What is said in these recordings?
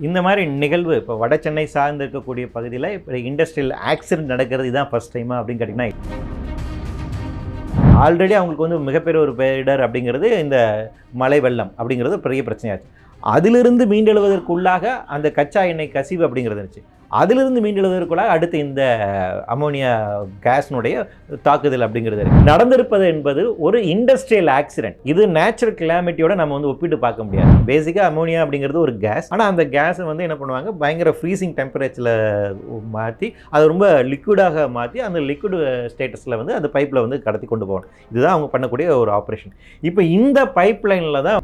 இந்த மாதிரி நிகழ்வு இப்போ வட சென்னை சார்ந்து இருக்கக்கூடிய பகுதியில் இப்போ இண்டஸ்ட்ரியல் ஆக்சிடென்ட் நடக்கிறது இதுதான் ஃபர்ஸ்ட் டைமா அப்படின்னு கேட்டிங்கன்னா ஆல்ரெடி அவங்களுக்கு வந்து மிகப்பெரிய ஒரு பேரிடர் அப்படிங்கிறது இந்த மழை வெள்ளம் அப்படிங்கிறது பெரிய பிரச்சனையாச்சு. அதிலிருந்து மீண்டெழுவதற்குள்ளாக அந்த கச்சா எண்ணெய் கசிவு அப்படிங்கிறது இருந்துச்சு. அதிலிருந்து மீண்டெழுவதற்குள்ளாக அடுத்து இந்த அமோனியா கேஸ்னுடைய தாக்குதல் அப்படிங்கிறது இருக்கு. நடந்திருப்பது என்பது ஒரு இண்டஸ்ட்ரியல் ஆக்சிடென்ட் இது நேச்சுரல் கிளாமிட்டியோட நம்ம வந்து ஒப்பிட்டு பார்க்க முடியாது. பேசிக்காக அமோனியா அப்படிங்கிறது ஒரு கேஸ் ஆனால் அந்த கேஸை வந்து என்ன பண்ணுவாங்க? பயங்கர ஃப்ரீசிங் டெம்பரேச்சரில் மாற்றி அதை ரொம்ப லிக்விடாக மாற்றி அந்த லிக்விட் ஸ்டேட்டஸில் வந்து அந்த பைப்பில் வந்து கடத்தி கொண்டு போகணும். இதுதான் அவங்க பண்ணக்கூடிய ஒரு ஆப்ரேஷன் இப்போ இந்த பைப் லைனில் தான்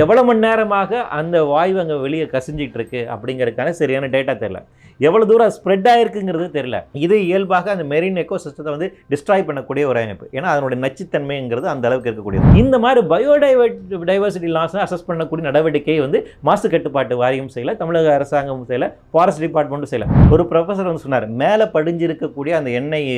எவ்வளோ மணி நேரமாக அந்த வாய்வு அங்கே வெளியே கசிஞ்சிட்டு இருக்கு அப்படிங்கிறதுக்கான சரியான டேட்டா தெரியல. எவ்வளோ தூரம் ஸ்ப்ரெட் ஆயிருக்குங்கிறது தெரியல. இது இயல்பாக அந்த மெரின் எக்கோ சிஸ்டத்தை வந்து டிஸ்ட்ராய் பண்ணக்கூடிய ஒரு அமைப்பு. ஏன்னா அதனுடைய நச்சுத்தன்மைங்கிறது அந்த அளவுக்கு இருக்கக்கூடியது. இந்த மாதிரி பயோடைவர் டைவர்சிட்டி லாஸ் அசஸ் பண்ணக்கூடிய நடவடிக்கை வந்து மாசு கட்டுப்பாட்டு வாரியம் செய்யல தமிழக அரசாங்கமும் செய்யல ஃபாரஸ்ட் டிபார்ட்மெண்ட்டும் செய்யல. ஒரு ப்ரொஃபஸர் வந்து சொன்னார் மேலே படிஞ்சிருக்கக்கூடிய அந்த எண்ணெய்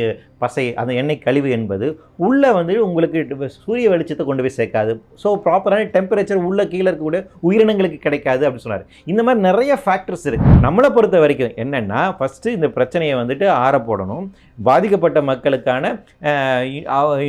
பசை அந்த எண்ணெய் கழிவு என்பது உள்ளே வந்து உங்களுக்கு சூரிய வெளிச்சத்தை கொண்டு போய் சேர்க்காது. ஸோ ப்ராப்பரான டெம்பரேச்சர் உள்ள கீழே இருக்கக்கூடிய உயிரினங்களுக்கு கிடைக்காது அப்படின்னு சொன்னார். இந்த மாதிரி நிறைய ஃபேக்டர்ஸ் இருக்குது நம்மளை பொறுத்த வரைக்கும் என்ன என்னென்னா ஃபஸ்ட்டு இந்த பிரச்சனையை வந்துட்டு ஆற போடணும். பாதிக்கப்பட்ட மக்களுக்கான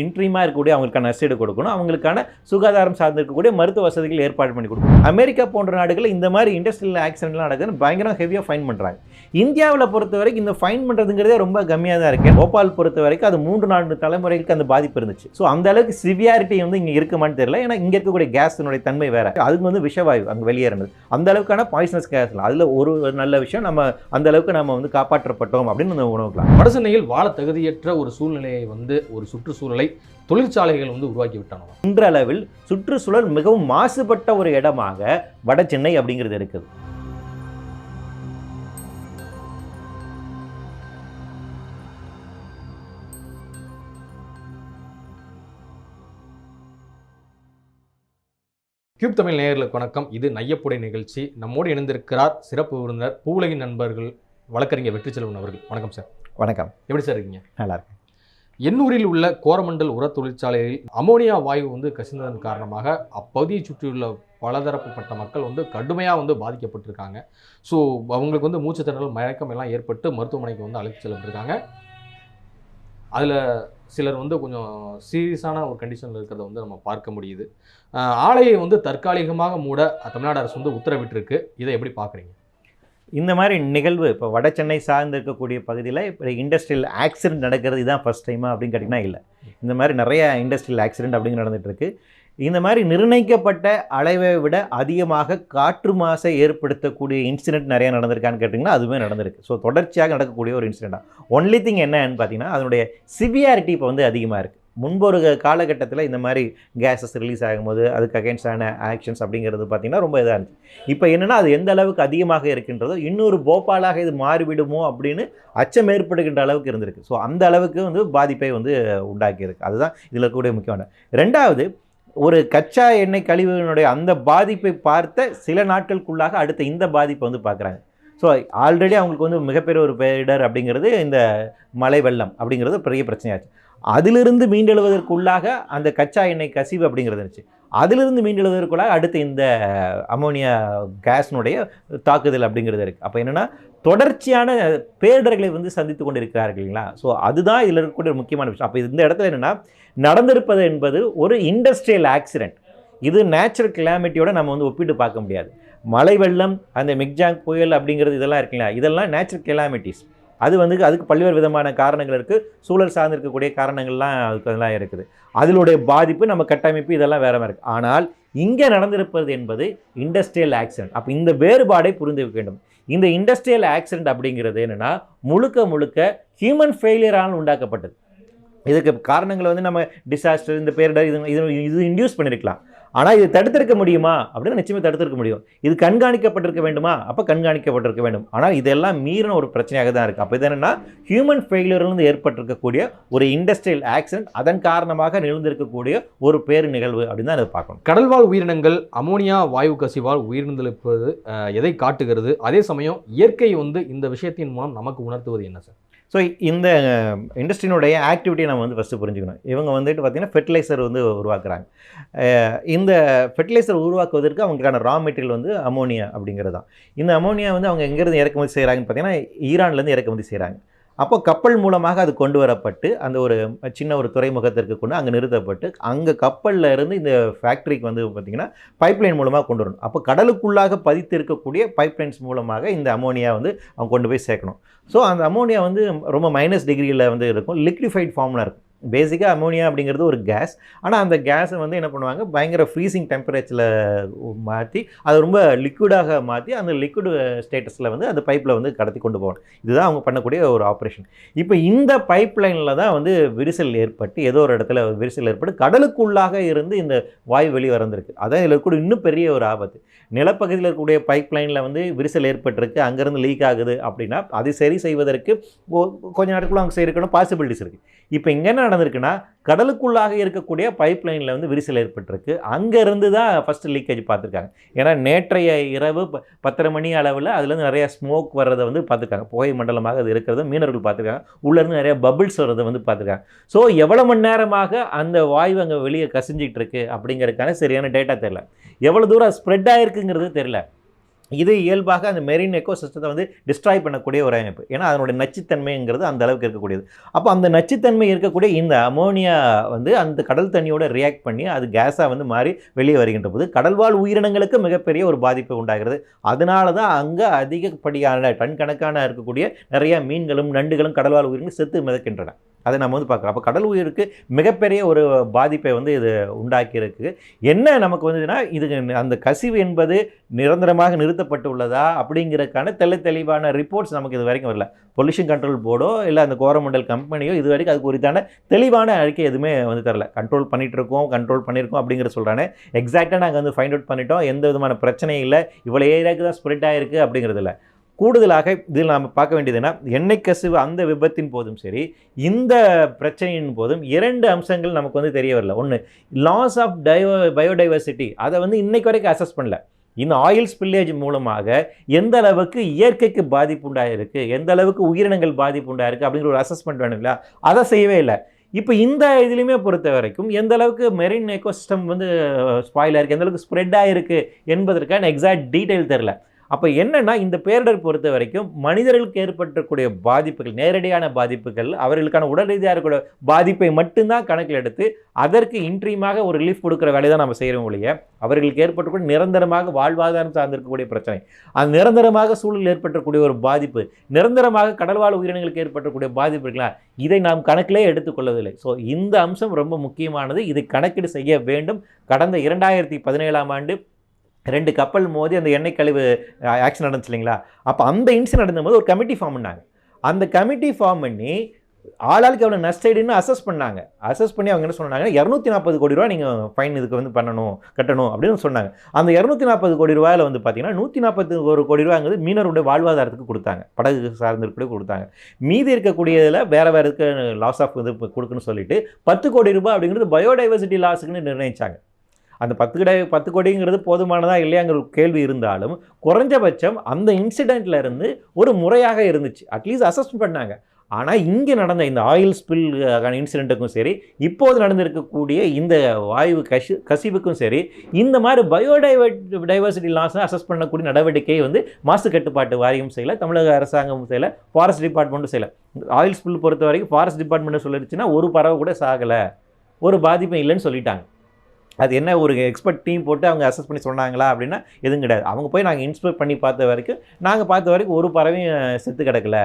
இன்ட்ரீமாக இருக்கக்கூடிய அவங்களுக்கான நஷ்டீடு கொடுக்கணும். அவங்களுக்கான சுகாதாரம் சார்ந்து இருக்கக்கூடிய மருத்துவ வசதிகள் ஏற்பாடு பண்ணி கொடுக்கணும். அமெரிக்கா போன்ற நாடுகளில் இந்த மாதிரி இண்டஸ்ட்ரியல் ஆக்சிடென்ட்லாம் நடக்குதுன்னு பயங்கரம் ஹெவியாக ஃபைன் பண்ணுறாங்க இந்தியாவில் பொறுத்த வரைக்கும் இந்த ஃபைன் பண்ணுறதுங்கிறதே ரொம்ப கம்மியாக தான் இருக்குது போபால் பொறுத்த வரைக்கும் அது மூன்று நான்கு தலைமுறைகளுக்கு அந்த பாதிப்பு இருந்துச்சு. ஸோ அந்த அளவுக்கு சிவியாரிட்டி வந்து இங்கே இருக்குமான்னு தெரியல. ஏன்னா இங்கே இருக்கக்கூடிய கேஸினுடைய தன்மை வேறு. அதுக்கு வந்து விஷவாயு அங்கே வெளியேறினது. அந்த அளவுக்கான பாய்சனஸ் கேஸ் அதில் ஒரு நல்ல விஷயம் நம்ம அந்த அளவுக்கு நம்ம வந்து காப்பாற்றப்பட்டோம் அப்படின்னு நம்ம உணவுக்கலாம். வடசென்னையில் வாழ தகுதியற்ற ஒரு சூழ்நிலையை வந்து ஒரு சுற்றுச்சூழலை தொழிற்சாலைகள் வந்து உருவாக்கி விட்டாங்க இன்றளவில் சுற்றுச்சூழல் மிகவும் மாசுபட்ட ஒரு இடமாக வட சென்னை அப்படிங்கிறது இருக்குது. கியூப் தமிழ் நேயர்களுக்கு வணக்கம். இது நையப்புடை நிகழ்ச்சி. நம்மோடு இணைந்திருக்கிறார் சிறப்பு விருந்தினர் பூவுலகின் நண்பர்கள் வழக்கறிஞர் வெற்றி செல்வன் அவர்கள். வணக்கம் சார். வணக்கம். எப்படி சார் இருக்கீங்க? நல்லா இருக்கு எண்ணூரில் உள்ள கோரமண்டல் உர தொழிற்சாலையில் அமோனியா வாயு வந்து கசிந்ததன் காரணமாக அப்பகுதியை சுற்றியுள்ள பலதரப்பட்ட மக்கள் வந்து கடுமையாக வந்து பாதிக்கப்பட்டிருக்காங்க. ஸோ அவங்களுக்கு வந்து மூச்சு திணறல் மயக்கம் எல்லாம் ஏற்பட்டு மருத்துவமனைக்கு வந்து அழைத்து செல்லப்பட்டிருக்காங்க. அதில் சிலர் வந்து கொஞ்சம் சீரியஸான ஒரு கண்டிஷனில் இருக்கிறத வந்து நம்ம பார்க்க முடியுது. ஆலையை வந்து தற்காலிகமாக மூட தமிழ்நாடு அரசு வந்து உத்தரவிட்டிருக்கு. இதை எப்படி பார்க்குறீங்க? இந்த மாதிரி நிகழ்வு இப்போ வட சென்னை சார்ந்து இருக்கக்கூடிய பகுதியில் இப்போ இண்டஸ்ட்ரியல் ஆக்சிடென்ட் நடக்கிறது இதுதான் ஃபர்ஸ்ட் டைமா அப்படின்னு கேட்டிங்கன்னா இல்லை. இந்த மாதிரி நிறைய இண்டஸ்ட்ரியல் ஆக்சிடென்ட் அப்படிங்க நடந்துகிட்ருக்கு இந்த மாதிரி நிர்ணயிக்கப்பட்ட அளவை விட அதிகமாக காற்று மாசை ஏற்படுத்தக்கூடிய இன்சிடென்ட் நிறைய நடந்திருக்கான்னு கேட்டிங்கன்னா அதுவுமே நடந்திருக்கு. ஸோ தொடர்ச்சியாக நடக்கக்கூடிய ஒரு இன்சிடெண்ட்டாக ஒன்லி திங் என்னன்னு பார்த்தீங்கன்னா அதனுடைய சிவியாரிட்டி இப்போ வந்து அதிகமாக இருக்குது முன்பொரு காலகட்டத்தில் இந்த மாதிரி கேஸஸ் ரிலீஸ் ஆகும்போது அதுக்கு அகேன்ஸ்டான ஆக்ஷன்ஸ் அப்படிங்கிறது பார்த்திங்கன்னா ரொம்ப இதாக இருந்துச்சு. இப்போ என்னென்னா அது எந்த அளவுக்கு அதிகமாக இருக்கின்றதோ இன்னொரு போபாலாக இது மாறிவிடுமோ அப்படின்னு அச்சம் ஏற்படுகின்ற அளவுக்கு இருந்திருக்கு. ஸோ அந்த அளவுக்கு வந்து பாதிப்பை வந்து உண்டாக்கியிருக்கு. அதுதான் இதில் இருக்கக்கூடிய முக்கியமான. ரெண்டாவது ஒரு கச்சா எண்ணெய் கழிவுகளுடைய அந்த பாதிப்பை பார்த்த சில நாட்களுக்குள்ளாக அடுத்த இந்த பாதிப்பை வந்து பார்க்குறாங்க. ஸோ ஆல்ரெடி அவங்களுக்கு வந்து மிகப்பெரிய ஒரு பேரிடர் அப்படிங்கிறது இந்த மழை வெள்ளம் அப்படிங்கிறது பெரிய பிரச்சனையாச்சு. அதிலிருந்து மீண்டெழுவதற்குள்ளாக அந்த கச்சா எண்ணெய் கசிவு அப்படிங்கிறது இருந்துச்சு. அதிலிருந்து மீண்டெழுவதற்குள்ளாக அடுத்து இந்த அமோனியா கேஸ்னுடைய தாக்குதல் அப்படிங்கிறது இருக்குது அப்போ என்னென்னா தொடர்ச்சியான பேரிடர்களை வந்து சந்தித்து கொண்டு இருக்கிறார்கள் இல்லைங்களா? ஸோ அதுதான் இதில் இருக்கக்கூடிய ஒரு முக்கியமான விஷயம். அப்போ இந்த இடத்துல என்னென்னா நடந்திருப்பது என்பது ஒரு இண்டஸ்ட்ரியல் ஆக்சிடென்ட் இது நேச்சுரல் கிளாமிட்டியோட நம்ம வந்து ஒப்பிட்டு பார்க்க முடியாது. மழை வெள்ளம் அந்த மிக்ஜாங் புயல் அப்படிங்கிறது இதெல்லாம் இருக்குங்களா இதெல்லாம் நேச்சுரல் கிளாமிட்டிஸ் அது வந்து அதுக்கு பல்வேறு விதமான காரணங்கள் இருக்குது சூழல் சார்ந்து இருக்கக்கூடிய காரணங்கள்லாம் அதுக்கு அதெல்லாம் இருக்குது. அதிலுடைய பாதிப்பு நம்ம கட்டமைப்பு இதெல்லாம் வேற மாதிரி இருக்குது ஆனால் இங்கே நடந்திருப்பது என்பது இண்டஸ்ட்ரியல் ஆக்சிடென்ட் அப்போ இந்த வேறுபாடை புரிந்து வேண்டும். இந்த இண்டஸ்ட்ரியல் ஆக்சிடென்ட் அப்படிங்கிறது என்னென்னா முழுக்க முழுக்க ஹியூமன் ஃபெயிலியரால் உண்டாக்கப்பட்டது. இதுக்கு காரணங்களை வந்து நம்ம டிசாஸ்டர் இந்த பேரிடர் இது இது இது இன்டியூஸ் பண்ணியிருக்கலாம் ஆனால் இது தடுத்திருக்க முடியுமா? அப்படின்னு நிச்சயமாக தடுத்திருக்க முடியும். இது கண்காணிக்கப்பட்டிருக்க வேண்டுமா? அப்போ கண்காணிக்கப்பட்டிருக்க வேண்டும். ஆனால் இதெல்லாம் மீறின ஒரு பிரச்சனையாக தான் இருக்குது அப்போ இது என்னென்னா ஹியூமன் ஃபெயிலியர்லேருந்து ஏற்பட்டிருக்கக்கூடிய ஒரு இண்டஸ்ட்ரியல் ஆக்சிடென்ட் அதன் காரணமாக நிகழ்ந்திருக்கக்கூடிய ஒரு பேரு நிகழ்வு அப்படின்னு தான் அதை பார்க்கணும். கடல்வாழ் உயிரினங்கள் அமோனியா வாயு கசிவால் உயிரிழந்திருப்பது எதை காட்டுகிறது? அதே சமயம் இயற்கை வந்து இந்த விஷயத்தின் மூலம் நமக்கு உணர்த்துவது என்ன சார்? ஸோ இந்த இண்டஸ்ட்ரியினுடைய ஆக்டிவிட்டியை நம்ம வந்து ஃபஸ்ட்டு புரிஞ்சுக்கணும். இவங்க வந்துட்டு பார்த்திங்கன்னா ஃபெர்டிலைசர் வந்து உருவாக்குறாங்க. இந்த ஃபெர்டிலைசர் உருவாக்குவதற்கு அவங்களுக்கான ரா மெட்டீரியல் வந்து அமோனியா அப்படிங்கிறது தான் இந்த அமோனியா வந்து அவங்க எங்கேருந்து இறக்குமதி செய்கிறாங்கன்னு பார்த்தீங்கன்னா ஈரான்லேருந்து இறக்குமதி செய்கிறாங்க அப்போ கப்பல் மூலமாக அது கொண்டு வரப்பட்டு அந்த ஒரு சின்ன ஒரு துறைமுகத்திற்கு கொண்டு அங்கே நிறுத்தப்பட்டு அங்கே கப்பலில் இருந்து இந்த ஃபேக்ட்ரிக்கு வந்து பார்த்திங்கன்னா பைப்லைன் மூலமாக கொண்டு வரணும். அப்போ கடலுக்குள்ளாக பதித்து இருக்கக்கூடிய பைப்லைன்ஸ் மூலமாக இந்த அமோனியா வந்து அவங்க கொண்டு போய் சேர்க்கணும். ஸோ அந்த அமோனியா வந்து ரொம்ப மைனஸ் டிகிரியில் வந்து இருக்கும். லிக்விஃபைட் ஃபார்மில் இருக்கும். பேசிக்காக அமோனியா அப்படிங்கிறது ஒரு கேஸ் ஆனால் அந்த கேஸை வந்து என்ன பண்ணுவாங்க? பயங்கர ஃப்ரீசிங் டெம்பரேச்சரில் மாற்றி அதை ரொம்ப லிக்விடாக மாற்றி அந்த லிக்விட் ஸ்டேட்டஸில் வந்து அந்த பைப்பில் வந்து கடத்தி கொண்டு போகணும். இதுதான் அவங்க பண்ணக்கூடிய ஒரு ஆப்ரேஷன் இப்போ இந்த பைப் லைனில் தான் வந்து விரிசல் ஏற்பட்டு ஏதோ ஒரு இடத்துல விரிசல் ஏற்பட்டு கடலுக்குள்ளாக இருந்து இந்த வாயு வெளி வந்திருக்கு. அதான் இதில் கூட இன்னும் பெரிய ஒரு ஆபத்து. நிலப்பகுதியில் இருக்கக்கூடிய பைப் லைனில் வந்து விரிசல் ஏற்பட்டிருக்கு அங்கேருந்து லீக் ஆகுது அப்படின்னா அதை சரி செய்வதற்கு கொஞ்சம் கொஞ்ச நாட்களும் அங்கே செய்யறதுக்கான பாசிபிலிட்டிஸ் இருக்குது இப்போ இங்கே என்ன நடந்திருக்குன்னா கடலுக்குள்ளாக இருக்கக்கூடிய பைப் லைனில் வந்து விரிசல் ஏற்பட்டிருக்கு. அங்கேருந்து தான் ஃபஸ்ட்டு லீக்கேஜ் பார்த்துருக்காங்க. ஏன்னா நேற்றைய இரவு ப- பத்தரை மணி அளவில் அதுலேருந்து நிறைய ஸ்மோக் வர்றதை வந்து பார்த்துருக்காங்க. புகை மண்டலமாக அது இருக்கிறத மீனவர்கள் பார்த்துருக்காங்க. உள்ளேருந்து நிறைய பபிள்ஸ் வர்றதை வந்து பார்த்துருக்காங்க. ஸோ எவ்வளோ மணி நேரமாக அந்த வாயு அங்கே வெளியே கசிஞ்சிகிட்டு இருக்கு அப்படிங்கிறதுக்கான சரியான டேட்டா தெரில எவ்வளோ தூரம் ஸ்ப்ரெட் ஆகிருக்குங்கிறது தெரில இது இயல்பாக அந்த மெரின் எக்கோ சிஸ்டத்தை வந்து டிஸ்ட்ராய் பண்ணக்கூடிய ஒரு அமைப்பு. ஏன்னா அதனுடைய நச்சுத்தன்மைங்கிறது அந்த அளவுக்கு இருக்கக்கூடியது. அப்போ அந்த நச்சுத்தன்மை இருக்கக்கூடிய இந்த அமோனியா வந்து அந்த கடல் தண்ணியோட ரியாக்ட் பண்ணி அது கேஸாக வந்து மாறி வெளியே வருகின்ற போது கடல்வாழ் உயிரினங்களுக்கு மிகப்பெரிய ஒரு பாதிப்பு உண்டாகிறது. அதனால தான் அங்கே அதிகப்படியான டன் கணக்கான இருக்கக்கூடிய நிறைய மீன்களும் நண்டுகளும் கடல்வாழ் உயிரினங்களும் செத்து மிதக்கின்றன. அதை நம்ம வந்து பார்க்குறோம். அப்போ கடல் உயிருக்கு மிகப்பெரிய ஒரு பாதிப்பை வந்து இது உண்டாக்கியிருக்கு. என்ன நமக்கு வந்துன்னா இது அந்த கசிவு என்பது நிரந்தரமாக நிறுத்தப்பட்டு உள்ளதா அப்படிங்கிறதுக்கான தெளி தெளிவான ரிப்போர்ட்ஸ் நமக்கு இது வரைக்கும் வரல. பொல்யூஷன் கண்ட்ரோல் போர்டோ இல்லை அந்த கோரமண்டல் கம்பெனியோ இது வரைக்கும் அதுக்கு குறித்தான தெளிவான அறிக்கை எதுவுமே வந்து தரல. கண்ட்ரோல் பண்ணிகிட்ருக்கோம் இருக்கோம் கண்ட்ரோல் பண்ணியிருக்கோம் அப்படிங்கிற சொல்கிறானே எக்ஸாக்டாக நாங்கள் வந்து ஃபைண்ட் அவுட் பண்ணிட்டோம். எந்த விதமான பிரச்சனையும் இல்லை. இவ்வளோ ஏரியாவுக்கு தான் ஸ்ப்ரெட் ஆகிருக்கு அப்படிங்கிறது இல்லை கூடுதலாக இதில் நாம் பார்க்க வேண்டியதுன்னா எண்ணெய் கசிவு அந்த விபத்தின் போதும் சரி இந்த பிரச்சனையின் போதும் இரண்டு அம்சங்கள் நமக்கு வந்து தெரிய வரல. ஒன்று லாஸ் ஆஃப் டைவோ பயோடைவர்சிட்டி அதை வந்து இன்னைக்கு வரைக்கும் அசஸ் பண்ணல. இந்த ஆயில் ஸ்பில்லேஜ் மூலமாக எந்த அளவுக்கு இயற்கைக்கு பாதிப்பு உண்டாயிருக்கு எந்த அளவுக்கு உயிரினங்கள் பாதிப்பு உண்டாயிருக்கு அப்படிங்கிற ஒரு அசஸ்மெண்ட் வேணும் இல்லையா? அதை செய்யவே இல்லை. இப்போ இந்த இதுலையுமே பொறுத்த வரைக்கும் எந்த அளவுக்கு மெரின் எக்கோசிஸ்டம் வந்து ஸ்பாயில் ஆயிருக்கு எந்த அளவுக்கு ஸ்ப்ரெட் ஆகிருக்கு என்பதற்கான எக்ஸாக்ட் டீட்டெயில் தெரில. அப்போ என்னென்னா இந்த பேரிடர் பொறுத்த வரைக்கும் மனிதர்களுக்கு ஏற்பட்டக்கூடிய பாதிப்புகள் நேரடியான பாதிப்புகள் அவர்களுக்கான உடல் ரீதியாக இருக்கக்கூடிய பாதிப்பை மட்டும்தான் கணக்கில் எடுத்து அதற்கு இன்ட்ரீமாக ஒரு ரிலீஃப் கொடுக்குற வேலையை தான் நம்ம செய்கிறோம் ஒழிய அவர்களுக்கு ஏற்பட்டக்கூடிய நிரந்தரமாக வாழ்வாதாரம் சார்ந்திருக்கக்கூடிய பிரச்சனை அது நிரந்தரமாக சூழலில் ஏற்பட்டக்கூடிய ஒரு பாதிப்பு நிரந்தரமாக கடல்வாழ் உயிரினங்களுக்கு ஏற்பட்டக்கூடிய பாதிப்பு இருக்கலாம் இதை நாம் கணக்கிலே எடுத்துக்கொள்ளவில்லை ஸோ இந்த அம்சம் ரொம்ப முக்கியமானது இதை கணக்கீடு செய்ய வேண்டும். கடந்த இரண்டாயிரத்தி பதினேழாம் ஆண்டு ரெண்டு கப்பல் மோதி அந்த எண்ணெய் கழிவு ஆக்சிடென்ட் நடந்துச்சு இல்லைங்களா? அப்போ அந்த இன்சிடென்ட் நடந்தபோது ஒரு கமிட்டி ஃபார்ம் பண்ணாங்க. அந்த கமிட்டி ஃபார்ம் பண்ணி ஆளாளுக்கு எவ்வளோ நஷ்டஈடுன்னு அசஸ் பண்ணாங்க. அசஸ் பண்ணி அவங்க என்ன சொன்னாங்க இரநூத்தி நாற்பது கோடி ரூபா நீங்கள் ஃபைன் இதுக்கு வந்து பண்ணணும் கட்டணும் அப்படின்னு சொன்னாங்க. அந்த இரநூத்தி நாற்பது கோடி ரூபாயில் வந்து பார்த்தீங்கன்னா நூற்றி நாற்பத்தி ஒரு கோடி ரூபாங்கிறது மீனவருடைய வாழ்வாதாரத்துக்கு கொடுத்தாங்க. படகு சார்ந்திருக்கக்கூடிய கொடுத்தாங்க. மீதி இருக்கக்கூடியதில் வேறு வேறு இருக்க லாஸ் ஆஃப் இது கொடுக்குன்னு சொல்லிட்டு பத்து கோடி ரூபாய் அப்படிங்கிறது பயோடைவர்சிட்டி லாஸுக்குன்னு நிர்ணயிச்சாங்க. அந்த பத்து கடை பத்து கோடிங்கிறது போதுமானதாக இல்லையாங்கிற ஒரு கேள்வி இருந்தாலும் குறைஞ்சபட்சம் அந்த இன்சிடெண்ட்டில் இருந்து ஒரு முறையாக இருந்துச்சு. அட்லீஸ்ட் அசஸ் பண்ணாங்க. ஆனால் இங்கே நடந்த இந்த ஆயில் ஸ்பில் இன்சிடெண்ட்டுக்கும் சரி இப்போது நடந்திருக்கக்கூடிய இந்த வாயு கசி கசிவுக்கும் சரி இந்த மாதிரி பயோடைவ டைவர்சிட்டி லாஸை அசஸ் பண்ணக்கூடிய நடவடிக்கை வந்து மாசு கட்டுப்பாட்டு வாரியம் செய்யலை தமிழக அரசாங்கம் செய்யலை ஃபாரஸ்ட் டிபார்ட்மெண்ட்டும் செய்யலை. ஆயில் ஸ்பில் பொறுத்த வரைக்கும் ஃபாரஸ்ட் டிபார்ட்மெண்ட் சொல்லிடுச்சுன்னா ஒரு பறவை கூட சாகலை. ஒரு பாதிப்பும் இல்லைன்னு சொல்லிட்டாங்க. அது என்ன ஒரு எக்ஸ்பர்ட் டீம் போட்டு அவங்க அசஸ் பண்ணி சொன்னாங்களா அப்படின்னா எதுவும் கிடையாது. அவங்க போய் நாங்கள் இன்ஸ்பெக்ட் பண்ணி பார்த்த வரைக்கும் நாங்கள் பார்த்த வரைக்கும் ஒரு பறவையும் செத்து கிடக்கல.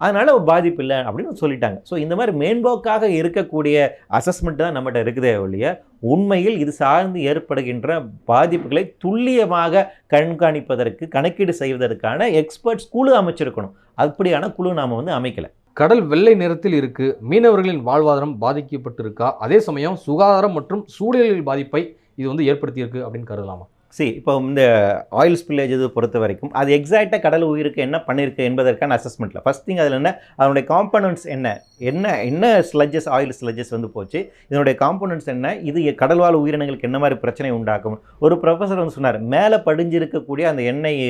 அதனால் ஒரு பாதிப்பு இல்லை அப்படின்னு சொல்லிட்டாங்க. ஸோ இந்த மாதிரி மேம்போக்காக இருக்கக்கூடிய அசஸ்மெண்ட் தான் நம்மகிட்ட இருக்குதே ஒழிய உண்மையில் இது சார்ந்து ஏற்படுகின்ற பாதிப்புகளை துல்லியமாக கண்காணிப்பதற்கு கணக்கீடு செய்வதற்கான எக்ஸ்பர்ட்ஸ் குழு அமைச்சிருக்கணும். அப்படியான குழு நாம் வந்து அமைக்கலை. கடல் வெள்ளை நிறத்தில் இருக்கு. மீனவர்களின் வாழ்வாதாரம் பாதிக்கப்பட்டிருக்கா? அதே சமயம் சுகாதாரம் மற்றும் சூழலில் பாதிப்பை இது வந்து ஏற்படுத்தியிருக்கு அப்படின்னு கருதலாமா? சி இப்போ இந்த ஆயில் ஸ்பில்லேஜ் இது பொறுத்த வரைக்கும் அது எக்ஸாக்டாக கடல் உயிருக்கு என்ன பண்ணியிருக்கு என்பதற்கான அசஸ்மெண்ட்டில் ஃபஸ்ட் திங் அதில் என்ன அதனுடைய காம்பனன்ட்ஸ் என்ன? என்ன என்ன ஸ்லஜஸ் ஆயில் ஸ்லஜஸ் வந்து போச்சு? இதனுடைய காம்பனன்ட்ஸ் என்ன? இது கடல்வாழ் உயிரினங்களுக்கு என்ன மாதிரி பிரச்சனை உண்டாக்கும் ஒரு ப்ரொஃபஸர் வந்து சொன்னார் மேலே படிஞ்சிருக்கக்கூடிய அந்த எண்ணெய்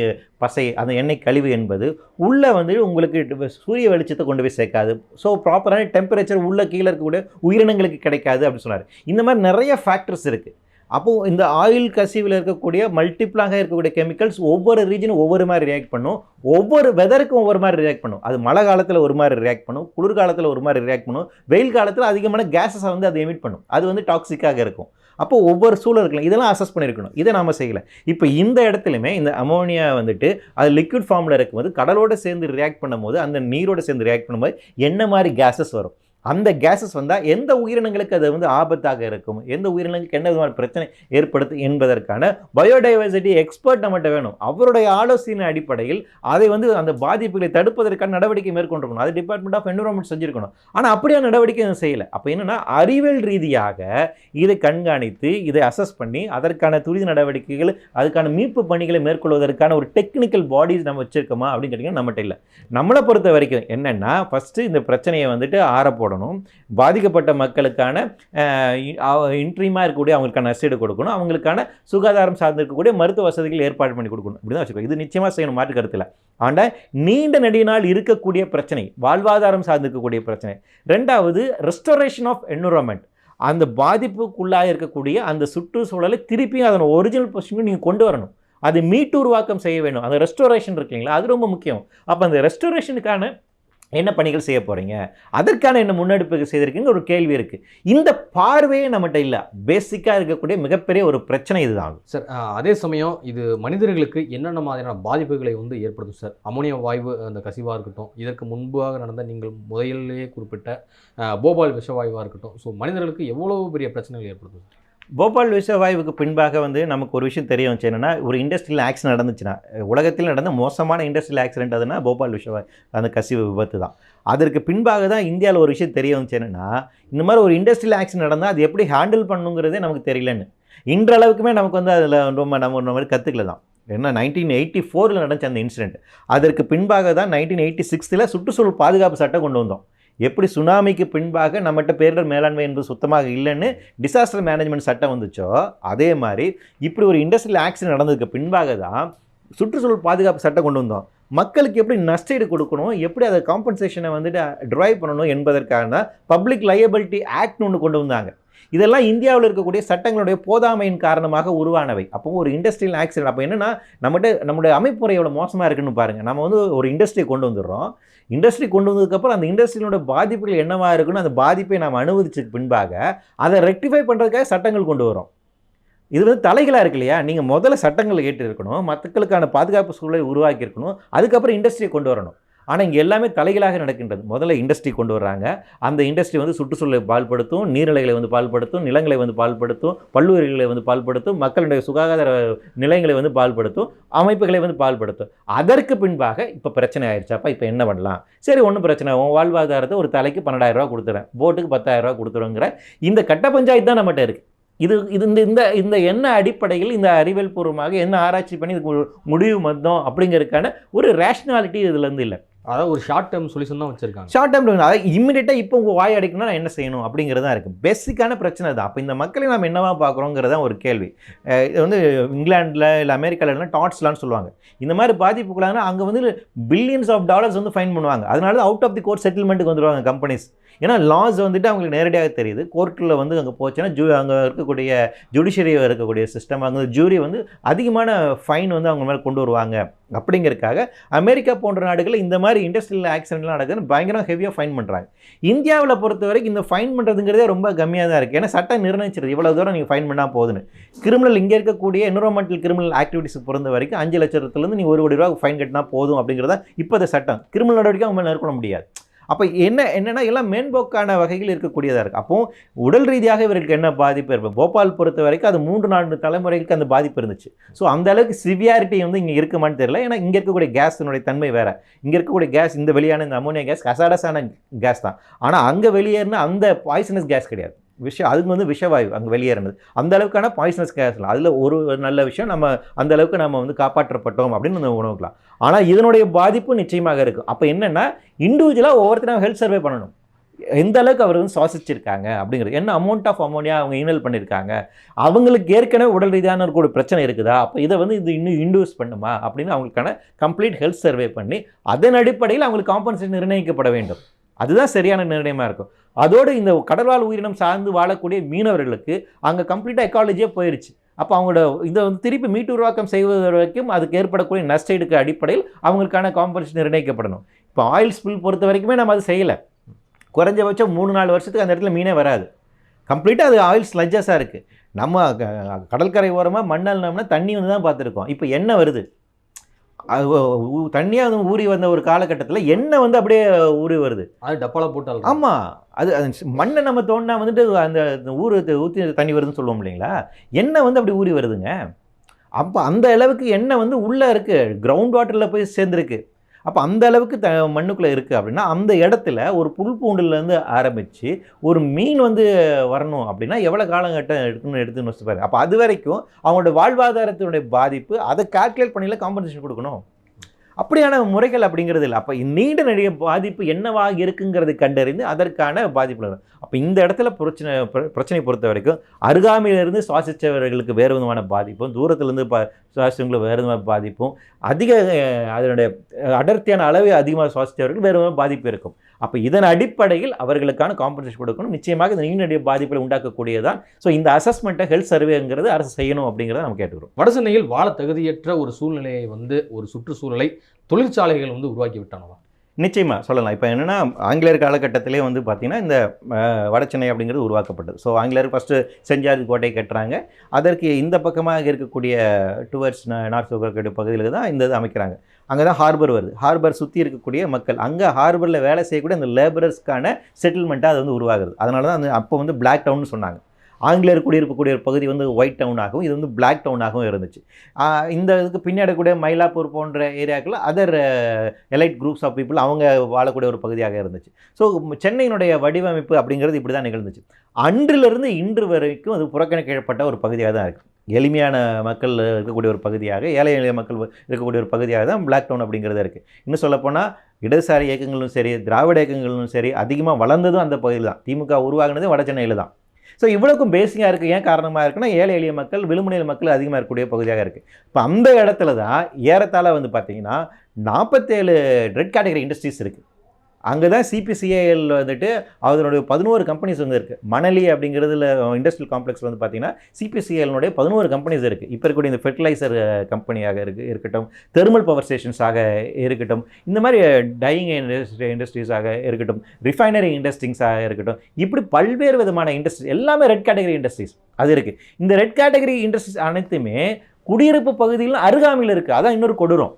பசை அந்த எண்ணெய் கழிவு என்பது உள்ளே வந்து உங்களுக்கு சூரிய வெளிச்சத்தை கொண்டு போய் சேர்க்காது. ஸோ ப்ராப்பரான டெம்பரேச்சர் உள்ளே கீழே இருக்கக்கூடிய உயிரினங்களுக்கு கிடைக்காது அப்படின்னு சொன்னார். இந்த மாதிரி நிறைய ஃபேக்டர்ஸ் இருக்குது அப்போது இந்த ஆயில் கசிவில் இருக்கக்கூடிய மல்டிப்ளாக இருக்கக்கூடிய கெமிக்கல்ஸ் ஒவ்வொரு ரீஜனும் ஒவ்வொரு மாதிரி ரியாக்ட் பண்ணும். ஒவ்வொரு வெதருக்கும் ஒவ்வொரு மாதிரி ரியாக்ட் பண்ணும். அது மழை காலத்தில் ஒரு மாதிரி ரியாக்ட் பண்ணும். குளிர்காலத்தில் ஒரு மாதிரி ரியாக்ட் பண்ணும். வெயில் காலத்தில் அதிகமான கேஸஸை வந்து அது எமிட் பண்ணும். அது வந்து டாக்ஸிக்காக இருக்கும். அப்போ ஒவ்வொரு சூழல் இருக்கலாம். இதெல்லாம் அசஸ் பண்ணியிருக்கணும் இதை நாம் செய்யலை. இப்போ இந்த இடத்துலையுமே இந்த அமோனியா வந்துட்டு அது லிக்விட் ஃபார்மில் இருக்கும்போது கடலோடு சேர்ந்து ரியாக்ட் பண்ணும்போது அந்த நீரோட சேர்ந்து ரியாக்ட் பண்ணும்போது என்ன மாதிரி கேஸஸ் வரும்? அந்த கேஸஸ் வந்தால் எந்த உயிரினங்களுக்கு அது வந்து ஆபத்தாக இருக்கும்? எந்த உயிரினங்களுக்கு என்ன விதமான பிரச்சனை ஏற்படுத்தும் என்பதற்கான பயோடைவர்சிட்டி எக்ஸ்பர்ட் நம்மகிட்ட வேணும். அவருடைய ஆலோசனை அடிப்படையில் அதை வந்து அந்த பாதிப்புகளை தடுப்பதற்கான நடவடிக்கை மேற்கொண்டிருக்கணும். அது டிபார்ட்மெண்ட் ஆஃப் என்விரான்மெண்ட் செஞ்சுருக்கணும். ஆனால் அப்படியான நடவடிக்கை எதுவும் செய்யலை. அப்போ என்னன்னா அறிவியல் ரீதியாக இதை கண்காணித்து இதை அசஸ் பண்ணி அதற்கான துரித நடவடிக்கைகள் அதுக்கான மீட்பு பணிகளை மேற்கொள்வதற்கான ஒரு டெக்னிக்கல் பாடிஸ் நம்ம வச்சுருக்கோமா அப்படின்னு கேட்டிங்கன்னா நம்மகிட்ட இல்லை. நம்மளை பொறுத்த வரைக்கும் என்னென்னா ஃபஸ்ட்டு இந்த பிரச்சனையை வந்துட்டு ஆற போடணும். பாதிக்கப்பட்ட மக்களுக்கான இன்ட்ரீமாக இருக்கக்கூடிய அவங்களுக்கான நஷ்டீடு கொடுக்கணும். அவங்களுக்கான சுகாதாரம் சார்ந்து இருக்கக்கூடிய மருத்துவ வசதிகள் ஏற்பாடு பண்ணி கொடுக்கணும். இப்படி தான் வச்சுக்கோ. இது நிச்சயமாக செய்யணும். மாற்று கருத்தில். ஆனால் நீண்ட நெடிய நாள் இருக்கக்கூடிய பிரச்சனை வாழ்வாதாரம் சார்ந்து இருக்கக்கூடிய பிரச்சனை. ரெண்டாவது ரெஸ்டரேஷன் ஆஃப் என்விரான்மெண்ட் அந்த பாதிப்புக்குள்ளாக இருக்கக்கூடிய அந்த சுற்றுச்சூழலை திருப்பியும் அதன் ஒரிஜினல் பொசிஷனுக்கு நீங்கள் கொண்டு வரணும். அது மீட்டுருவாக்கம் செய்ய வேணும். அந்த ரெஸ்டோரேஷன் இருக்கீங்களா அது ரொம்ப முக்கியம். அப்போ அந்த ரெஸ்டோரேஷனுக்கான என்ன பணிகள் செய்ய போகிறீங்க அதற்கான என்ன முன்னெடுப்புகள் செய்திருக்குங்க? ஒரு கேள்வி இருக்குது இந்த பார்வையே நம்மகிட்ட இல்லை. பேசிக்காக இருக்கக்கூடிய மிகப்பெரிய ஒரு பிரச்சனை இதுதான். சார் அதே சமயம் இது மனிதர்களுக்கு என்னென்ன மாதிரியான பாதிப்புகளை வந்து ஏற்படுத்தும் சார் அமோனியா வாயு அந்த கசிவாக இருக்கட்டும் இதற்கு முன்பாக நடந்த நீங்கள் முதலிலேயே குறிப்பிட்ட போபால் விஷவாயுவாக இருக்கட்டும். ஸோ மனிதர்களுக்கு எவ்வளோ பெரிய பிரச்சனைகள் ஏற்படுத்தும் போபால் விஷவாயுவுக்கு பின்பாக வந்து நமக்கு ஒரு விஷயம் தெரிய வந்துச்சு என்னென்னா ஒரு இண்டஸ்ட்ரியல் ஆக்சிடென்ட் நடந்துச்சுன்னா உலகத்தில் நடந்த மோசமான இண்டஸ்ட்ரியல் ஆக்சிடென்ட் அதுனா போபால் விஷவாய் அந்த கசிவு விபத்து தான். அதற்கு பின்பாக தான் இந்தியாவில் ஒரு விஷயம் தெரிய வந்துச்சு என்னென்னா இந்த மாதிரி ஒரு இண்டஸ்ட்ரியல் ஆக்சிடென்ட் நடந்தால் அது எப்படி ஹேண்டில் பண்ணுங்கிறதே நமக்கு தெரியலன்னு. இன்றளவுக்குமே நமக்கு வந்து அதில் ரொம்ப நம்ம ஒரு மாதிரி கற்றுக்கல தான். ஏன்னா நைன்டீன் எயிட்டி ஃபோரில் நடந்துச்சு அந்த இன்சிடென்ட் அதற்கு பின்பாக தான் நைன்டீன் எயிட்டி சிக்ஸ்த்தில் சுற்றுச்சூழல் பாதுகாப்பு சட்டம் கொண்டு வந்தோம். எப்படி சுனாமிக்கு பின்பாக நம்மகிட்ட பேரிடர் மேலாண்மை என்பது சுத்தமாக இல்லைன்னு டிசாஸ்டர் மேனேஜ்மெண்ட் சட்டம் வந்துச்சோ அதே மாதிரி இப்படி ஒரு இண்டஸ்ட்ரியல் ஆக்சிடென்ட் நடந்ததுக்கு பின்பாக தான் சுற்றுச்சூழல் பாதுகாப்பு சட்டம் கொண்டு வந்தோம். மக்களுக்கு எப்படி நஷ்டீடு கொடுக்கணும் எப்படி அதை காம்பன்சேஷனை வந்துட்டு ட்ரைவ் பண்ணணும் என்பதற்காக தான் பப்ளிக் லயபிலிட்டி ஆக்ட்னு ஒன்று கொண்டு வந்தாங்க. இதெல்லாம் இந்தியாவில் இருக்கக்கூடிய சட்டங்களுடைய போதாமையின் காரணமாக உருவானவை. அப்போ ஒரு இண்டஸ்ட்ரியல் ஆக்சிடென்ட் அப்போ என்னென்னா நம்மகிட்ட நம்முடைய அமைப்புமுறை எவ்வளோ மோசமாக இருக்குன்னு பாருங்கள் நம்ம வந்து ஒரு இண்டஸ்ட்ரியை கொண்டு வந்துடுறோம். இண்டஸ்ட்ரி கொண்டு வந்ததுக்கப்புறம் அந்த இண்டஸ்ட்ரியினோட பாதிப்புகள் என்னவாக இருக்குன்னு அந்த பாதிப்பை நாம் அனுமதிச்சதுக்கு பின்பாக அதை ரெக்டிஃபை பண்ணுறதுக்காக சட்டங்கள் கொண்டு வரோம் இது வந்து தலைகளாக இருக்கு இல்லையா? நீங்கள் முதல்ல சட்டங்களை ஏற்றிருக்கணும். மக்களுக்கான பாதுகாப்பு சூழலை உருவாக்கியிருக்கணும். அதுக்கப்புறம் இண்டஸ்ட்ரியை கொண்டு வரணும். ஆனால் இங்கே எல்லாமே தலைகளாக நடக்கின்றது. முதல்ல இண்டஸ்ட்ரி கொண்டு வர்றாங்க. அந்த இண்டஸ்ட்ரி வந்து சுற்றுச்சூழலை பால்படுத்தும் நீர்நிலைகளை வந்து பால்படுத்தும் நிலங்களை வந்து பால்படுத்தும் பல்லுயிர்களை வந்து பால்படுத்தும் மக்களுடைய சுகாதார நிலையங்களை வந்து பால்படுத்தும் அமைப்புகளை வந்து பால்படுத்தும். அதற்கு பின்பாக இப்போ பிரச்சனை ஆயிடுச்சாப்பா இப்போ என்ன பண்ணலாம்? சரி ஒன்றும் பிரச்சனை உன் வாழ்வாதாரத்தை ஒரு தலைக்கு பன்னெண்டாயிரம் ரூபா கொடுத்துறேன். போட்டுக்கு பத்தாயிரம் ரூபா கொடுத்துருங்கிற இந்த கட்ட பஞ்சாயத்து தான் நம்மகிட்ட இருக்குது இது இது இந்த இந்த இந்த என்ன அடிப்படையில் இந்த அறிவியல் பூர்வமாக என்ன ஆராய்ச்சி பண்ணி இதுக்கு முடிவு வந்தோம் அப்படிங்கிறதுக்கான ஒரு ரேஷ்னாலிட்டி இதுலேருந்து இல்லை. அதாவது ஒரு ஷார்ட் டேர்ம் சொல்யூஷன் தான் வச்சிருக்காங்க. ஷார்ட் டேர்ம் அதாவது இமீடியட்டாக இப்போ உங்கள் வாய் அடைக்கணும்னா நான் என்ன செய்யணும் அப்படிங்கிறது தான் இருக்குது பேசிக்கான பிரச்சனை தான். அப்போ இந்த மக்களை நாம் என்னவா பார்க்குறோங்கிறது தான் ஒரு கேள்வி. இது வந்து இங்கிலாண்டில் இல்லை அமெரிக்காவில் டாட்ஸ்லான்னு சொல்லுவாங்க. இந்த மாதிரி பாதிப்புக்குள்ளாங்கன்னா அங்கே வந்து பில்லியன்ஸ் ஆஃப் டாலர்ஸ் வந்து ஃபைன் பண்ணுவாங்க. அதனால அவுட் ஆஃப் தி கோர்ட் செட்டில்மெண்ட்டுக்கு வந்துடுவாங்க கம்பெனிஸ் ஏன்னா லாஸ் வந்துட்டு அவங்களுக்கு நேரடியாக தெரியுது. கோர்ட்டில் வந்து அங்கே போச்சுன்னா ஜூ அங்கே இருக்கக்கூடிய ஜுடிஷியரி இருக்கக்கூடிய சிஸ்டம் அங்கே ஜூரி வந்து அதிகமான ஃபைன் வந்து அவங்க மேலே கொண்டு வருவாங்க. அப்படிங்கிறதுக்காக அமெரிக்கா போன்ற நாடுகளில் இந்த மாதிரி இண்டஸ்ட்ரியல் ஆக்சிடென்ட்லாம் நடக்குதுன்னு பயங்கரம் ஹெவியாக ஃபைன் பண்ணுறாங்க இந்தியாவில் பொறுத்த வரைக்கும் இந்த ஃபைன் பண்ணுறதுங்கிறதே ரொம்ப கம்மியாக தான் இருக்குது ஏன்னா சட்டம் நிர்ணயிச்சிருது. இவ்வளோ தூரம் நீங்கள் ஃபைன் பண்ணால் போதுன்னு. கிரிமினல் இங்கே இருக்கக்கூடிய என்விரான்மெண்டல் கிரிமினல் ஆக்டிவிட்டிஸ் பொறுத்த வரைக்கும் அஞ்சு லட்சத்துலேருந்து நீ ஒரு கோடி ரூபா ஃபைன் கட்டினா போதும் அப்படிங்கிறத இப்போ சட்டம். கிரிமினல் நடவடிக்கை அவங்க மேலே மேற்கொள்ள முடியாது. அப்போ என்ன என்னென்னா எல்லாம் மேம்போக்கான வகையில் இருக்கக்கூடியதாக இருக்குது அப்போது உடல் ரீதியாக இவருக்கு என்ன பாதிப்பு இருக்கும் போபால் பொறுத்த வரைக்கும் அது மூன்று நான்கு தலைமுறைகளுக்கு அந்த பாதிப்பு இருந்துச்சு. ஸோ அந்த அளவுக்கு சிவியாரிட்டி வந்து இங்கே இருக்குமான்னு தெரியல. ஏன்னா இங்கே இருக்கக்கூடிய கேஸினுடைய தன்மை வேறு. இங்கே இருக்கக்கூடிய கேஸ் இந்த வெளியான இந்த அமோனியா கேஸ் கசாடஸான கேஸ் தான். ஆனால் அங்கே வெளியேறினா அந்த பாய்சனஸ் கேஸ் கிடையாது. விஷயம் அதுக்கு வந்து விஷவாயு அங்கே வெளியேறினது அந்த அளவுக்கான பாய்சனஸ் கேஸ்லாம் அதில் ஒரு நல்ல விஷயம் நம்ம அந்த அளவுக்கு நம்ம வந்து காப்பாற்றப்பட்டோம் அப்படின்னு நம்ம உணவுக்கலாம். ஆனால் இதனுடைய பாதிப்பு நிச்சயமாக இருக்குது அப்போ என்னென்னா இண்டிவிஜுவலாக ஒவ்வொருத்தரும் ஹெல்த் சர்வே பண்ணணும். எந்த அளவுக்கு அவர் வந்து சுவாசிச்சிருக்காங்க அப்படிங்கிறது. என்ன அமௌண்ட் ஆஃப் அமோனியா அவங்க இனல் பண்ணியிருக்காங்க அவங்களுக்கு ஏற்கனவே உடல் ரீதியான ஒரு கூட பிரச்சனை இருக்குதா? அப்போ இதை வந்து இது இன்னும் இன்டியூஸ் பண்ணுமா? அப்படின்னு அவங்களுக்கான கம்ப்ளீட் ஹெல்த் சர்வே பண்ணி அதன் அடிப்படையில் அவங்களுக்கு காம்பன்சேஷன் நிர்ணயிக்கப்பட வேண்டும். அதுதான் சரியான நிர்ணயமாக இருக்கும். அதோடு இந்த கடல்வாழ் உயிரினம் சார்ந்து வாழக்கூடிய மீனவர்களுக்கு அங்கே கம்ப்ளீட்டாக எக்காலஜியே போயிடுச்சு அப்போ அவங்களோட இதை வந்து திருப்பி மீட்டு உருவாக்கம் செய்வது வரைக்கும் அதுக்கு ஏற்படக்கூடிய நஷ்டஈடுக்கு அடிப்படையில் அவங்களுக்கான காம்பன்சேஷன் நிர்ணயிக்கப்படணும். இப்போ ஆயில் ஸ்பில் பொறுத்த வரைக்குமே நம்ம அது செய்யலை. குறைஞ்சபட்சம் மூணு நாலு வருஷத்துக்கு அந்த இடத்துல மீனே வராது. கம்ப்ளீட்டாக அது ஆயில் ஸ்லஜஸாக இருக்குது நம்ம கடற்கரை ஓரமாக மண்ணல்னோம்னா தண்ணி வந்து தான் பார்த்துருக்கோம். இப்போ என்ன வருது? தண்ணியாக வந்து ஊறி வந்த ஒரு காலகட்டத்தில் எண்ணெய் வந்து அப்படியே ஊறி வருது. அது டப்பால போட்டால் ஆமாம் அது அது மண்ணை நம்ம தோண்டினா வந்துட்டு அந்த அந்த ஊர் ஊற்றி தண்ணி வருதுன்னு சொல்லுவோம் இல்லைங்களா? எண்ணெய் வந்து அப்படி ஊறி வருதுங்க. அப்போ அந்த அளவுக்கு எண்ணெய் வந்து உள்ளே இருக்குது கிரவுண்ட் வாட்டரில் போய் சேர்ந்துருக்கு. அப்போ அந்த அளவுக்கு த மண்ணுக்குள்ளே இருக்குது அப்படின்னா அந்த இடத்துல ஒரு புல் பூண்டுலேருந்து ஆரம்பித்து ஒரு மீன் வந்து வரணும் அப்படின்னா எவ்வளோ காலகட்டம் எடுக்கணும்னு எடுத்துன்னு வச்சுப்பாரு அப்போ அது வரைக்கும் அவங்களோட வாழ்வாதாரத்தினுடைய பாதிப்பு அதை கால்குலேட் பண்ணியில் காம்பன்சேஷன் கொடுக்கணும். அப்படியான முறைகள் அப்படிங்கிறது இல்லை. அப்போ நீண்ட நெடிய பாதிப்பு என்னவாக இருக்குங்கிறது கண்டறிந்து அதற்கான பாதிப்பு அப்போ இந்த இடத்துல பிரச்சனை பிர- பிரச்சனை பொறுத்த வரைக்கும் அருகாமையிலிருந்து சுவாசித்தவர்களுக்கு வேறு விதமான பாதிப்பும் தூரத்துலேருந்து ப சுவாசித்தவங்களுக்கு வேறு விதமாக பாதிப்பும். அதிக அதனுடைய அடர்த்தியான அளவு அதிகமாக சுவாசித்தவர்கள் வேறு விதமாக பாதிப்பு இருக்கும். அப்போ இதன் அடிப்படையில் அவர்களுக்கான காம்பன்சேஷன் கொடுக்கணும். நிச்சயமாக இந்த நீண்ட பாதிப்பை உண்டாக்கக்கூடியதான் ஸோ இந்த அசஸ்மெண்ட்டை ஹெல்த் சர்வேங்கிறது அரசு செய்யணும் அப்படிங்கிறத நம்ம கேட்டுக்கிறோம். வடசென்னையில் வாழ தகுதியற்ற ஒரு சூழ்நிலையை வந்து ஒரு சுற்றுச்சூழலை தொழிற்சாலைகள் வந்து உருவாக்கி விட்டானவா? நிச்சயமாக சொல்லலாம். இப்போ என்னென்னா ஆங்கிலேயர் காலகட்டத்திலே வந்து பார்த்திங்கன்னா இந்த வடச்சென்னை அப்படிங்கிறது உருவாக்கப்பட்டது. ஸோ ஆங்கிலேயர் ஃபஸ்ட்டு செஞ்சாதி கோட்டை கட்டுறாங்க. அதற்கு இந்த பக்கமாக இருக்கக்கூடிய டுவர்ட்ஸ் நார்த் இருக்கக்கூடிய பகுதியில் தான் இந்த இது அமைக்கிறாங்க. அங்கே தான் ஹார்பர் வருது. ஹார்பர் சுற்றி இருக்கக்கூடிய மக்கள். அங்கே ஹார்பரில் வேலை செய்யக்கூடிய அந்த லேபரர்ஸ்க்கான செட்டில்மெண்ட்டாக அது வந்து உருவாகுது. அதனால தான் அந்த அப்போ வந்து பிளாக் டவுன்னு சொன்னாங்க. ஆங்கிலேயர் குடியிருக்கக்கூடிய ஒரு பகுதி வந்து ஒயிட் டவுனாகவும் இது வந்து பிளாக் டவுனாகவும் இருந்துச்சு. இந்த இதுக்கு பின்னாடி கூட மயிலாப்பூர் போன்ற ஏரியாக்களில் other elite groups of people அவங்க வாழக்கூடிய ஒரு பகுதியாக இருந்துச்சு. ஸோ சென்னையினுடைய வடிவமைப்பு அப்படிங்கிறது இப்படி தான் நிகழ்ந்துச்சு. அன்றிலிருந்து இன்று வரைக்கும் அது புறக்கணிக்கப்பட்ட ஒரு பகுதியாக தான் இருக்குது எளிமையான மக்கள் இருக்கக்கூடிய ஒரு பகுதியாக ஏழை எளிய மக்கள் இருக்கக்கூடிய ஒரு பகுதியாக தான் பிளாக் டவுன் அப்படிங்கிறது இருக்குது இன்னும் சொல்லப்போனால் இடதுசாரி இயக்கங்களும் சரி திராவிட இயக்கங்களும் சரி அதிகமாக வளர்ந்ததும் அந்த பகுதியில் தான் திமுக உருவாகினது வட சென்னையில் தான் ஸோ இவ்வளோக்கும் பேசிக்காக இருக்குது ஏன் காரணமாக இருக்குன்னா ஏழை எளிய மக்கள் விழுமுனையில் மக்கள் அதிகமாக இருக்கக்கூடிய பகுதியாக இருக்குது இப்போ அந்த இடத்துல தான் ஏறத்தாழ வந்து பார்த்தீங்கன்னா நாற்பத்தேழு ரெட் கேட்டகரி இண்டஸ்ட்ரீஸ் இருக்குது அங்கே தான் சிபிசிஐஎல் வந்துட்டு அதனுடைய பதினோரு கம்பெனிஸ் வந்து இருக்குது மணலி அப்படிங்கிறதுல இண்டஸ்ட்ரியல் காம்ப்ளெக்ஸில் வந்து பார்த்தீங்கன்னா சிபிசிஎல்னுடைய பதினோரு கம்பெனிஸ் இருக்குது இப்போ இருக்கக்கூடிய இந்த ஃபெர்டிலைசர் கம்பெனியாக இருக்கு இருக்கட்டும் தெர்மல் பவர் ஸ்டேஷன்ஸாக இருக்கட்டும் இந்த மாதிரி டையிங் இண்டஸ்ட்ரி இண்டஸ்ட்ரீஸாக இருக்கட்டும் ரிஃபைனரி இண்டஸ்ட்ரீஸாக இருக்கட்டும் இப்படி பல்வேறு விதமான இண்டஸ்ட்ரி எல்லாமே ரெட் கேட்டகரி இண்டஸ்ட்ரீஸ் அது இருக்குது இந்த ரெட் கேட்டகரி இண்டஸ்ட்ரீஸ் அனைத்துமே குடியிருப்பு பகுதியில் அருகாமையில் இருக்குது அதான் இன்னொரு கொடூரம்.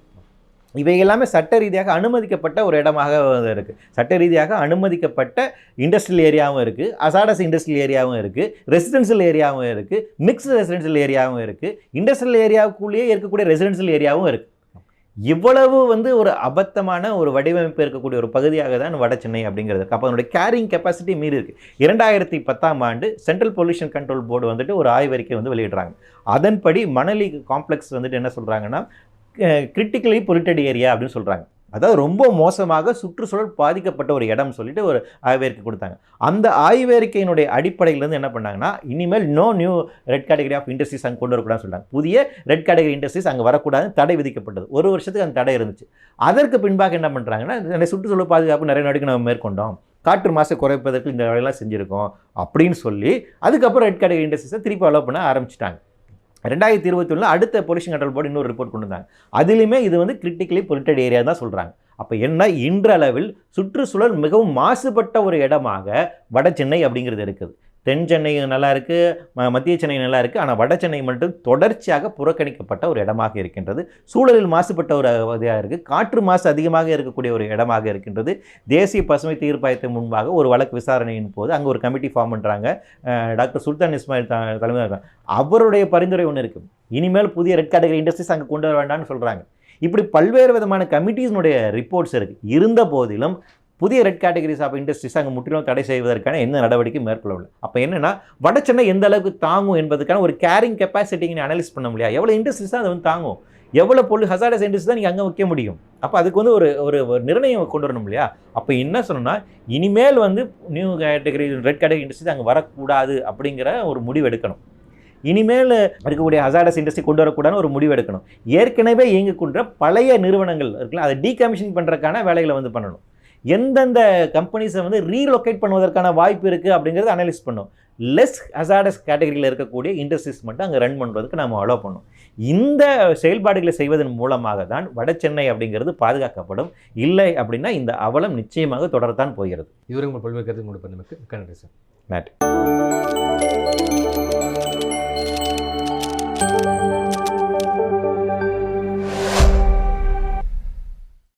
இவை எல்லாமே சட்ட ரீதியாக அனுமதிக்கப்பட்ட ஒரு இடமாக இருக்குது சட்ட ரீதியாக அனுமதிக்கப்பட்ட இண்டஸ்ட்ரியல் ஏரியாவும் இருக்குது அசாடஸ் இண்டஸ்ட்ரியல் ஏரியாவும் இருக்குது ரெசிடென்ஷியல் ஏரியாவும் இருக்குது மிக்ஸ்டு ரெசிடென்ஷியல் ஏரியாவும் இருக்குது இண்டஸ்ட்ரியல் ஏரியாவுக்குள்ளேயே இருக்கக்கூடிய ரெசிடென்ஷியல் ஏரியாவும் இருக்குது இவ்வளவு வந்து ஒரு அபத்தமான ஒரு வடிவமைப்பு இருக்கக்கூடிய ஒரு பகுதியாக தான் வட சென்னை அப்படிங்கிறது அப்போ அதனுடைய கேரிங் கெப்பாசிட்டி மீறி இருக்குது இரண்டாயிரத்தி பத்தாம் ஆண்டு சென்ட்ரல் பொல்யூஷன் கண்ட்ரோல் போர்டு வந்துட்டு ஒரு ஆய்வறிக்கை வந்து வெளியிடுறாங்க. அதன்படி மணலி காம்ப்ளெக்ஸ் வந்துட்டு என்ன சொல்கிறாங்கன்னா கிரிட்டிக்கலி பொலிட்டட் ஏரியா அப்படின்னு சொல்கிறாங்க அதாவது ரொம்ப மோசமாக சுற்றுச்சூழல் பாதிக்கப்பட்ட ஒரு இடம் சொல்லிட்டு ஒரு ஆய்வறிக்கை கொடுத்தாங்க. அந்த ஆய்வறிக்கையினுடைய அடிப்படையிலேருந்து என்ன பண்ணாங்கன்னா இனிமேல் no new red category of industries அங்கே கொண்டு வரக்கூடாதுன்னு சொல்லிட்டாங்க புதிய ரெட் கேட்டகரி இண்டஸ்ட்ரீஸ் அங்கே வரக்கூடாதுன்னு தடை விதிக்கப்பட்டது. ஒரு வருஷத்துக்கு அந்த தடை இருந்துச்சு. அதற்கு பின்பாக என்ன பண்ணுறாங்கன்னா இந்த சுற்றுச்சூழல் பாதுகாப்பு நிறைய நடவடிக்கை நம்ம மேற்கொண்டோம். காற்று மாசை குறைப்பதற்கு இந்த வேலையெல்லாம் செஞ்சுருக்கோம் அப்படின்னு சொல்லி அதுக்கப்புறம் ரெட் கேட்டகரி இண்டஸ்ட்ரீஸை திருப்பி அலோவ் பண்ண ஆரம்பிச்சிட்டாங்க. ரெண்டாயிரத்தி இருபத்தி ஒன்றில் அடுத்த பொல்யூஷன் கண்ட்ரோல் போர்டு இன்னொரு ரிப்போர்ட் கொண்டு வந்தாங்க. அதுலேயுமே இது வந்து கிரிட்டிக்கலி பொலிட்டட் ஏரியா தான் சொல்கிறாங்க அப்போ என்ன? இன்றளவில் சுற்றுச்சூழல் மிகவும் மாசுபட்ட ஒரு இடமாக வட சென்னை அப்படிங்கிறது இருக்குது. தென் சென்னை நல்லா இருக்குது ம- மத்திய சென்னை நல்லா இருக்குது ஆனால் வட சென்னை மட்டும் தொடர்ச்சியாக புறக்கணிக்கப்பட்ட ஒரு இடமாக இருக்கின்றது. சூழலில் மாசுபட்ட ஒரு இதாக இருக்குது காற்று மாசு அதிகமாக இருக்கக்கூடிய ஒரு இடமாக இருக்கின்றது. தேசிய பசுமை தீர்ப்பாயத்தின் முன்பாக ஒரு வழக்கு விசாரணையின் போது அங்கே ஒரு கமிட்டி ஃபார்ம் பண்ணுறாங்க டாக்டர் சுல்தான் இஸ்மாயில் த தலைமையாக இருக்காங்க. அவருடைய பரிந்துரை ஒன்று இருக்குது இனிமேல் புதிய ரெட் கேட்டகரி இண்டஸ்ட்ரீஸ் அங்கே கொண்டு வர வேண்டாம்னு சொல்கிறாங்க இப்படி பல்வேறு விதமான கமிட்டிஸினுடைய ரிப்போர்ட்ஸ் இருக்குது இருந்த போதிலும் புதிய ரெட் கேட்டகரிஸ் ஆஃப் இண்டஸ்ட்ரீஸ் அங்கே முற்றிலும் தடை செய்வதற்கான எந்த நடவடிக்கை மேற்கொள்ளவில்லை அப்போ என்னன்னா வடசென்னை எந்த அளவுக்கு தாங்கும் என்பதற்கான ஒரு கேரிங் கெப்பாசிட்டிங்க அனலைஸ் பண்ண முடியாது. எவ்வளோ இண்டஸ்ட்ரீஸ் தான் அதை வந்து தாங்கும்? எவ்வளோ பொருள் ஹசாடஸ் இண்டஸ்ட்ரி தான் நீங்கள் அங்கே வைக்க முடியும்? அப்போ அதுக்கு வந்து ஒரு ஒரு நிர்ணயம் கொண்டு வரணும் இல்லையா? அப்போ என்ன சொல்லணும்னா இனிமேல் வந்து new category red category industry அங்கே வரக்கூடாது அப்படிங்கிற ஒரு முடிவு எடுக்கணும். இனிமேல் இருக்கக்கூடிய ஹசாடஸ் இண்டஸ்ட்ரி கொண்டு வரக்கூடாதுன்னு ஒரு முடிவு எடுக்கணும். ஏற்கனவே இயங்கக்கூடிய பழைய நிறுவனங்கள் இருக்குல்ல அதை டீகமிஷன் பண்ணுறதுக்கான வேலைகளை வந்து பண்ணணும். எந்தெந்த கம்பெனிஸை வந்து ரீலொகேட் பண்ணுவதற்கான வாய்ப்பு இருக்குது அப்படிங்கிறத அனலைஸ் பண்ணும். லெஸ் ஹசாரஸ் கேட்டகரியில் இருக்கக்கூடிய இண்டஸ்ட்ரீஸ் மட்டும் அங்கே ரன் பண்ணுறதுக்கு நம்ம அலோவ் பண்ணணும் இந்த செயல்பாடுகளை செய்வதன் மூலமாக தான் வடசென்னை அப்படிங்கிறது பாதுகாக்கப்படும். இல்லை அப்படின்னா இந்த அவலம் நிச்சயமாக தொடரத்தான் போகிறது. இதுவரை உங்கள் பல்வேறு கருத்து கொண்டு நன்றி சார். நன்றி.